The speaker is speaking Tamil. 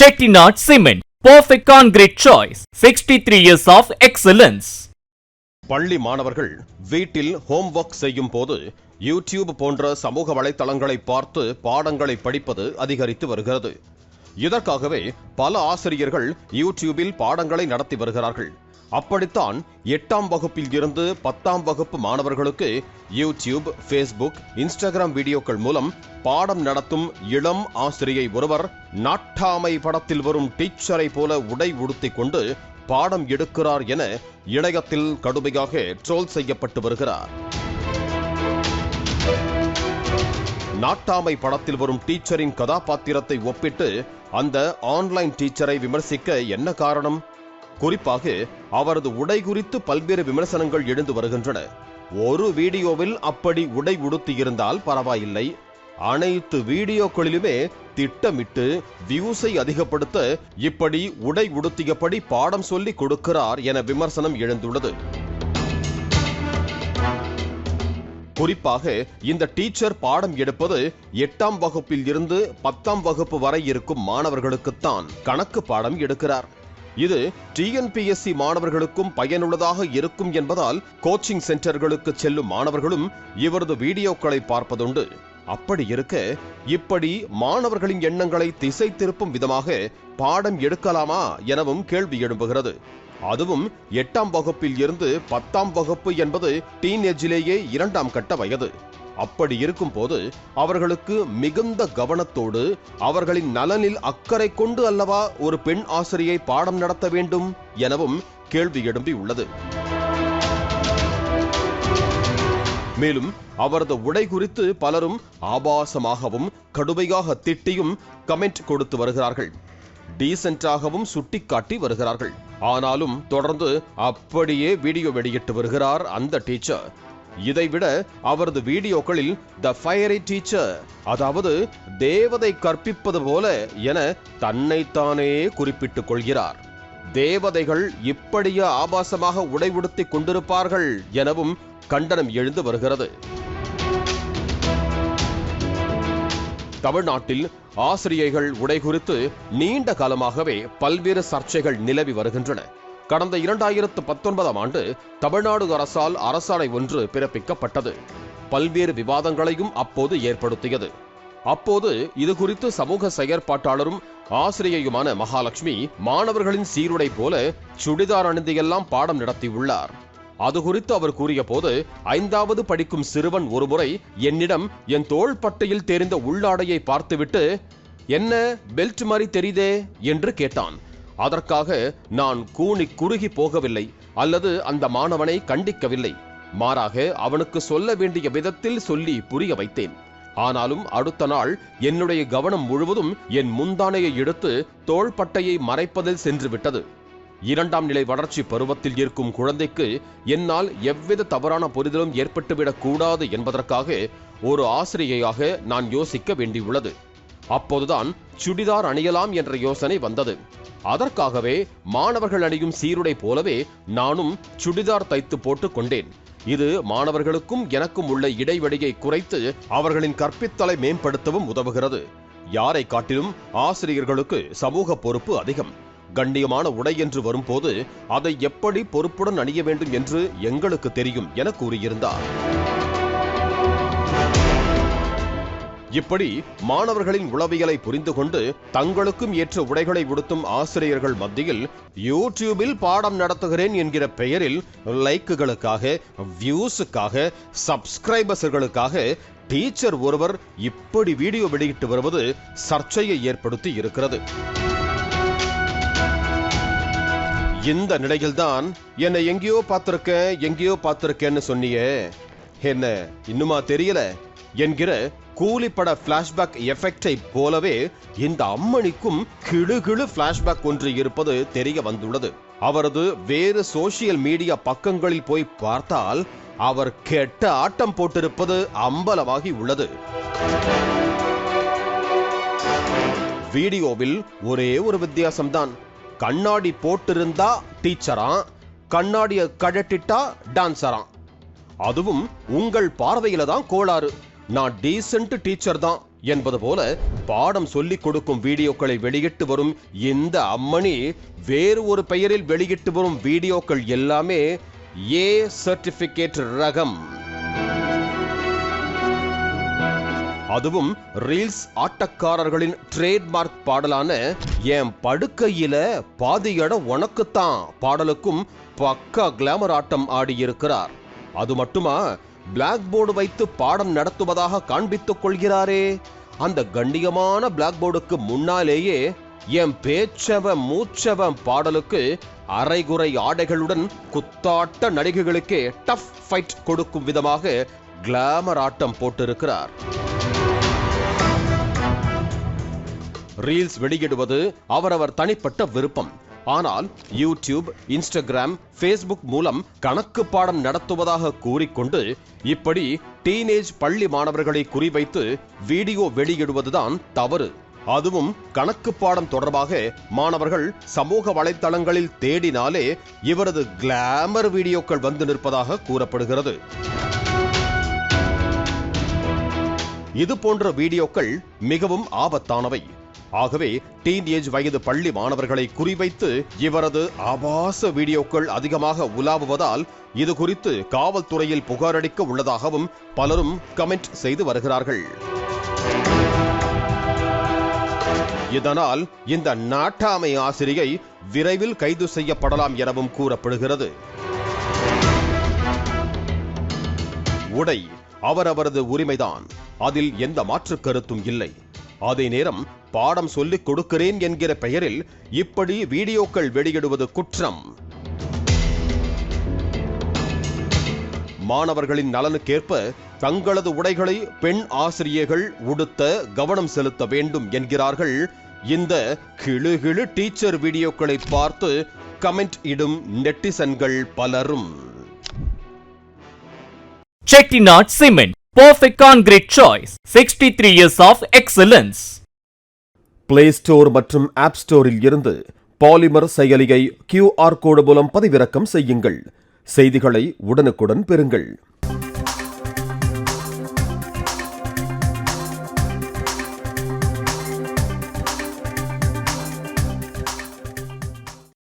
Chettinad Cement, perfect concrete choice. 63 years of excellence. பள்ளி மாணவர்கள் வீட்டில் ஹோம் ஒர்க் செய்யும் போது யூடியூப் போன்ற சமூக வலைத்தளங்களை பார்த்து பாடங்களை படிப்பது அதிகரித்து வருகிறது இதற்காகவே பல ஆசிரியர்கள் யூடியூபில் பாடங்களை நடத்தி வருகிறார்கள் அப்படித்தான் எட்டாம் வகுப்பில் இருந்து பத்தாம் வகுப்பு மாணவர்களுக்கு யூடியூப் ஃபேஸ்புக் இன்ஸ்டாகிராம் வீடியோக்கள் மூலம் பாடம் நடத்தும் இளம் ஆசிரியை ஒருவர் நாட்டாமை படத்தில் வரும் டீச்சரை போல உடை உடுத்திக் கொண்டு பாடம் எடுக்கிறார் என இணையத்தில் கடுமையாக ட்ரோல் செய்யப்பட்டு வருகிறார். நாட்டாமை படத்தில் வரும் டீச்சரின் கதாபாத்திரத்தை ஒப்பிட்டு அந்த ஆன்லைன் டீச்சரை விமர்சிக்க என்ன காரணம்? குறிப்பாக அவரது உடை குறித்து பல்வேறு விமர்சனங்கள் எழுந்து வருகின்றன. ஒரு வீடியோவில் அப்படி உடை உடுத்தியிருந்தால் பரவாயில்லை. அனைத்து வீடியோக்களிலுமே திட்டமிட்டு வியூஸை அதிகப்படுத்த இப்படி உடை உடுத்தியபடி பாடம் சொல்லி கொடுக்கிறார் என விமர்சனம் எழுந்துள்ளது. குறிப்பாக இந்த டீச்சர் பாடம் எடுப்பது எட்டாம் வகுப்பில் இருந்து பத்தாம் வகுப்பு வரை இருக்கும் மாணவர்களுக்குத்தான் கணக்கு பாடம் எடுக்கிறார். இது டிஎன்பிஎஸ்சி மாணவர்களுக்கும் பயனுள்ளதாக இருக்கும் என்பதால் கோச்சிங் சென்டர்களுக்கு செல்லும் மாணவர்களும் இவரது வீடியோக்களை பார்ப்பதுண்டு. அப்படி இருக்க இப்படி மாணவர்களின் எண்ணங்களை திசை திருப்பும் விதமாக பாடம் எடுக்கலாமா எனவும் கேள்வி எழும்புகிறது. அதுவும் எட்டாம் வகுப்பில் இருந்து பத்தாம் வகுப்பு என்பது டீனேஜிலேயே இரண்டாம் கட்ட வயது. அப்படி இருக்கும் போது அவர்களுக்கு மிகுந்த கவனத்தோடு அவர்களின் நலனில் அக்கறை கொண்டு அல்லவா ஒரு பெண் ஆசிரியை பாடம் நடத்த வேண்டும் எனவும் கேள்வி எழும்பி உள்ளது. மேலும் அவரது உடை குறித்து பலரும் ஆபாசமாகவும் கடுமையாக திட்டியும் கமெண்ட் கொடுத்து வருகிறார்கள். டீசென்டாகவும் சுட்டிக்காட்டி வருகிறார்கள். ஆனாலும் தொடர்ந்து அப்படியே வீடியோ வெளியிட்டு வருகிறார் அந்த டீச்சர். இதைவிட அவரது வீடியோக்களில் த ஃபயரி டீச்சர் அதாவது தேவதை கற்பிப்பது போல என தன்னைத்தானே குறிப்பிட்டுக் கொள்கிறார். தேவதைகள் இப்படியே ஆபாசமாக உடை உடுத்திக் கொண்டிருப்பார்கள் எனவும் கண்டனம் எழுந்து வருகிறது. தமிழ்நாட்டில் ஆசிரியைகள் உடை குறித்து நீண்ட காலமாகவே பல்வேறு சர்ச்சைகள் நிலவி வருகின்றன. கடந்த இரண்டாயிரத்து பத்தொன்பதாம் ஆண்டு தமிழ்நாடு அரசால் அரசாணை ஒன்று பிறப்பிக்கப்பட்டது. பல்வேறு விவாதங்களையும் அப்போது ஏற்படுத்தியது. அப்போது இது குறித்து சமூக செயற்பாட்டாளரும் ஆசிரியையுமான மகாலட்சுமி மாணவர்களின் சீருடை போல சுடிதார் அணிந்தையெல்லாம் பாடம் நடத்தியுள்ளார். அது குறித்து அவர் கூறிய போது ஐந்தாவது படிக்கும் சிறுவன் ஒருமுறை என்னிடம் என் தோள் பட்டையில் தெரிந்த உள்ளாடையை பார்த்துவிட்டு என்ன பெல்ட் மாதிரி தெரியுதே? என்று கேட்டான். அதற்காக நான் கூணி குறுகி போகவில்லை அல்லது அந்த மாணவனை கண்டிக்கவில்லை. மாறாக அவனுக்கு சொல்ல வேண்டிய விதத்தில் சொல்லி புரிய வைத்தேன். ஆனாலும் அடுத்த நாள் என்னுடைய கவனம் முழுவதும் என் முந்தானையை எடுத்து தோள்பட்டையை மறைப்பதில் சென்று விட்டது இரண்டாம் நிலை வளர்ச்சி பருவத்தில் இருக்கும் குழந்தைக்கு என்னால் எவ்வித தவறான புரிதலும் ஏற்பட்டுவிடக் கூடாது என்பதற்காக ஒரு ஆசிரியையாக நான் யோசிக்க வேண்டியுள்ளது. அப்போதுதான் சுடிதார் அணியலாம் என்ற யோசனை வந்தது. அதற்காகவே மாணவர்கள் அணியும் சீருடை போலவே நானும் சுடிதார் தைத்து போட்டுக் கொண்டேன். இது மாணவர்களுக்கும் எனக்கும் உள்ள இடைவெளியை குறைத்து அவர்களின் கற்பித்தலை மேம்படுத்தவும் உதவுகிறது. யாரை காட்டிலும் ஆசிரியர்களுக்கு சமூக பொறுப்பு அதிகம். கண்ணியமான உடை என்று வரும்போது அதை எப்படி பொறுப்புடன் அணிய வேண்டும் என்று எங்களுக்கு தெரியும் என கூறியிருந்தார். இப்படி மாணவர்களின் உளவியலை புரிந்து கொண்டு தங்களுக்கும் ஏற்ற உடைகளை உடுத்தும் ஆசிரியர்கள் மத்தியில் யூடியூபில் பாடம் நடத்துகிறேன் என்கிற பெயரில் லைக்குகளுக்காக வியூஸுக்காக சப்ஸ்கிரைபர்ஸ்களுக்காக டீச்சர் ஒருவர் இப்படி வீடியோ வெளியிட்டு வருவது சர்ச்சையை ஏற்படுத்தி இருக்கிறது. இந்த நிலையில்தான் என்னை எங்கேயோ பார்த்திருக்கேன் எங்கேயோ பார்த்திருக்கேன்னு சொன்னியே. என்ன இன்னுமா தெரியல? என்கிற கூலிப்பட பிளாஷ்பேக் எஃபெக்டை போலவே இந்த அம்மணிக்கும் கிழுகிழு பிளாஷ்பேக் ஒன்று இருப்பது தெரிய வந்துள்ளது. அவரது வேறு சோசியல் மீடியா பக்கங்களில் போய் பார்த்தால் அவர் கெட்ட ஆட்டம் போட்டிருப்பது அம்பலமாகி உள்ளது. வீடியோவில் ஒரே ஒரு வித்தியாசம்தான். கண்ணாடி போட்டிருந்தா டீச்சரா கண்ணாடிய கழட்டிட்டா டான்சரா அதுவும் உங்கள் பார்வையில தான் கோளாறு. நான் டீசென்ட் டீச்சர் தான் என்பது போல பாடம் சொல்லிக் கொடுக்கும் வீடியோக்களை வெளியிட்டு வரும் இந்த அம்மணி வேறு ஒரு பெயரில் வெளியிட்டு வரும் வீடியோக்கள் எல்லாமே ஏ சர்டிபிகேட் ரகம். அதுவும் ரீல்ஸ் ஆட்டக்காரர்களின் ட்ரேட்மார்க் பாடலான என் படுக்கையில பாதி இடம் உனக்குத்தான் பாடலுக்கும் பக்கா கிளாமர் ஆட்டம் ஆடியிருக்கிறார். அது மட்டுமா? பிளாக் போர்டு வைத்து பாடம் நடத்துவதாக காண்பித்துக் கொள்கிறாரே. அந்த கண்ணியமான பிளாக் போர்டுக்கு முன்னாலேயே என் பேச்சவன் மூச்சவன் பாடலுக்கு அரைகுறை ஆடைகளுடன் குத்தாட்ட நடிகைகளுக்கே டஃப் ஃபைட் கொடுக்கும் விதமாக கிளாமர் ஆட்டம் போட்டிருக்கிறார். ரீல்ஸ் வெளியிடுவது அவரவர் தனிப்பட்ட விருப்பம். ஆனால் யூடியூப் இன்ஸ்டாகிராம் ஃபேஸ்புக் மூலம் கணக்கு பாடம் நடத்துவதாக கூறிக்கொண்டு இப்படி டீனேஜ் பள்ளி மாணவர்களை குறிவைத்து வீடியோ வெளியிடுவதுதான் தவறு. அதுவும் கணக்கு பாடம் தொடர்பாக மாணவர்கள் சமூக வலைத்தளங்களில் தேடினாலே இவரது கிளாமர் வீடியோக்கள் வந்து நிற்பதாக கூறப்படுகிறது. இது போன்ற வீடியோக்கள் மிகவும் ஆபத்தானவை. ஆகவே டீன் ஏஜ் வயது பள்ளி மாணவர்களை குறிவைத்து இவரது ஆபாச வீடியோக்கள் அதிகமாக உலாவுவதால் இது குறித்து காவல்துறையில் புகாரளிக்க உள்ளதாகவும் பலரும் கமெண்ட் செய்து வருகிறார்கள். இதனால் இந்த நாட்டாமை ஆசிரியை விரைவில் கைது செய்யப்படலாம் எனவும் கூறப்படுகிறது. உடை அவரவரது உரிமைதான். அதில் எந்த மாற்று கருத்தும் இல்லை. அதே நேரம் பாடம் சொல்லிக் கொடுக்கிறேன் என்கிற பெயரில் இப்படி வீடியோக்கள் வெளியிடுவது குற்றம். மாணவர்களின் நலனுக்கேற்ப தங்களது உடைகளை பெண் ஆசிரியர்கள் உடுத்த கவனம் செலுத்த வேண்டும் என்கிறார்கள். இந்த கிளுகிளு டீச்சர் வீடியோக்களை பார்த்து கமெண்ட் இடும் நெட்டிசன்கள் பலரும். Chettinad cement. Perfect concrete choice. 63 years of excellence. Play store மற்றும் ஆப் ஸ்டோரில் இருந்து பாலிமர் செயலியை கியூஆர் கோடு மூலம் பதிவிறக்கம் செய்யுங்கள் செய்திகளை உடனுக்குடன் பெறுங்கள்